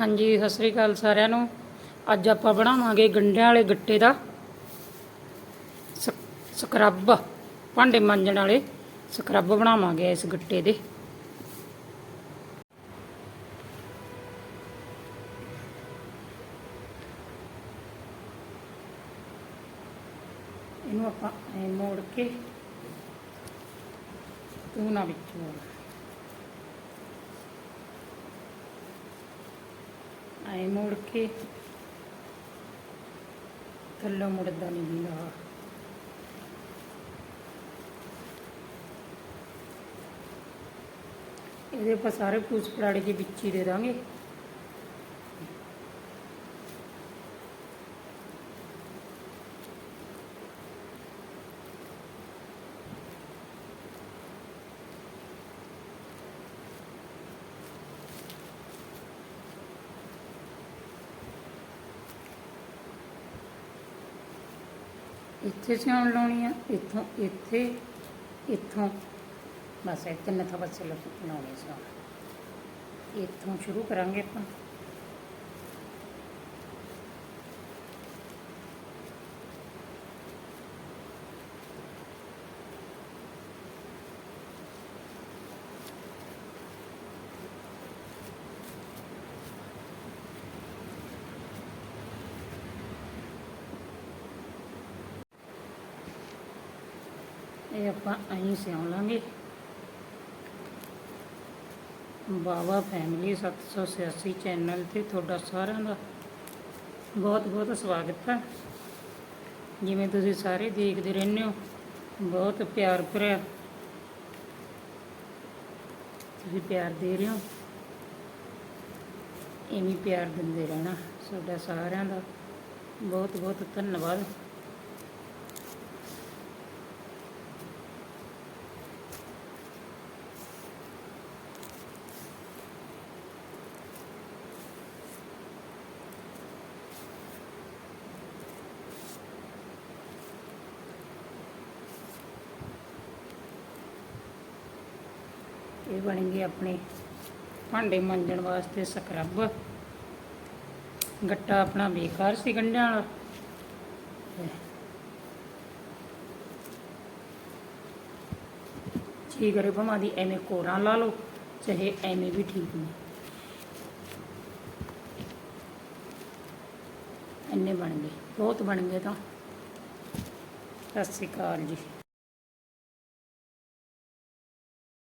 ਹਾਂਜੀ, ਸਤਿ ਸ੍ਰੀ ਅਕਾਲ ਸਾਰਿਆਂ ਨੂੰ। ਅੱਜ ਆਪਾਂ ਬਣਾਵਾਂਗੇ ਗੰਢਿਆਂ ਵਾਲੇ ਗੱਟੇ ਦਾ ਸਕ- ਸਕਰੱਬ, ਭਾਂਡੇ ਮਾਂਜਣ ਵਾਲੇ ਸਕਰੱਬ ਬਣਾਵਾਂਗੇ ਇਸ ਗੱਟੇ ਦੇ। ਇਹਨੂੰ ਆਪਾਂ ਮੋੜ ਕੇ ਤੂੰ ਨਾ ਵਿੱਚ ਮੋੜ ਐ ਮੋੜ ਕੇ। ਥੱਲੋਂ ਮੁੜਦਾ ਨਹੀਂ ਵੀਗਾ ਇਹਦੇ ਆਪਾਂ ਸਾਰੇ ਪੂਸ ਪੜਾੜੇ ਦੇ ਵਿੱਚ ਹੀ ਦੇ ਦਾਂਗੇ। ਇੱਥੇ ਸਿਉਣ ਲਾਉਣੀ ਆ, ਇੱਥੋਂ, ਇੱਥੇ, ਇੱਥੋਂ। ਬਸ ਇਹ ਤਿੰਨ ਥਾਂ ਪਾਸੇ ਲਾਉਣੇ ਸਿਉਣ। ਇੱਥੋਂ ਸ਼ੁਰੂ ਕਰਾਂਗੇ ਆਪਾਂ। ਇਹ ਆਪਾਂ ਐਂ ਸਿਉਂ ਲਾਂਗੇ। ਬਾਵਾ ਫੈਮਿਲੀ 786 ਚੈਨਲ ਤੇ ਤੁਹਾਡਾ ਸਾਰਿਆਂ ਦਾ ਬਹੁਤ ਬਹੁਤ ਸਵਾਗਤ ਹੈ। ਜਿਵੇਂ ਤੁਸੀਂ ਸਾਰੇ ਦੇਖਦੇ ਰਹਿੰਦੇ ਹੋ, ਬਹੁਤ ਪਿਆਰ ਭਰਿਆ। ਤੁਸੀਂ ਪਿਆਰ ਦੇ ਰਹੇ ਹੋ। ਇਵੇਂ ਪਿਆਰ ਦਿੰਦੇ ਰਹਿਣਾ। ਤੁਹਾਡਾ ਸਾਰਿਆਂ ਦਾ ਬਹੁਤ ਬਹੁਤ ਧੰਨਵਾਦ। ਇਹ ਬਣਨਗੇ ਆਪਣੇ ਭਾਂਡੇ ਮਾਂਜਣ ਵਾਸਤੇ ਸਕਰੱਬ। ਗੱਟਾ ਆਪਣਾ ਬੇਕਾਰ ਸੀ ਗੰਢਿਆਂ ਵਾਲਾ। ਠੀਕ ਕਰੇ ਭਮਾ ਦੀ ਐਵੇਂ ਕੋਰਾਂ ਲਾ ਲਓ, ਚਾਹੇ ਐਵੇਂ ਵੀ ਠੀਕ ਨੇ ਇੰਨੇ ਬਣ ਗਏ, ਬਹੁਤ ਬਣ ਗਏ ਤਾਂ। ਸਤਿ ਸ਼੍ਰੀ ਅਕਾਲ ਜੀ।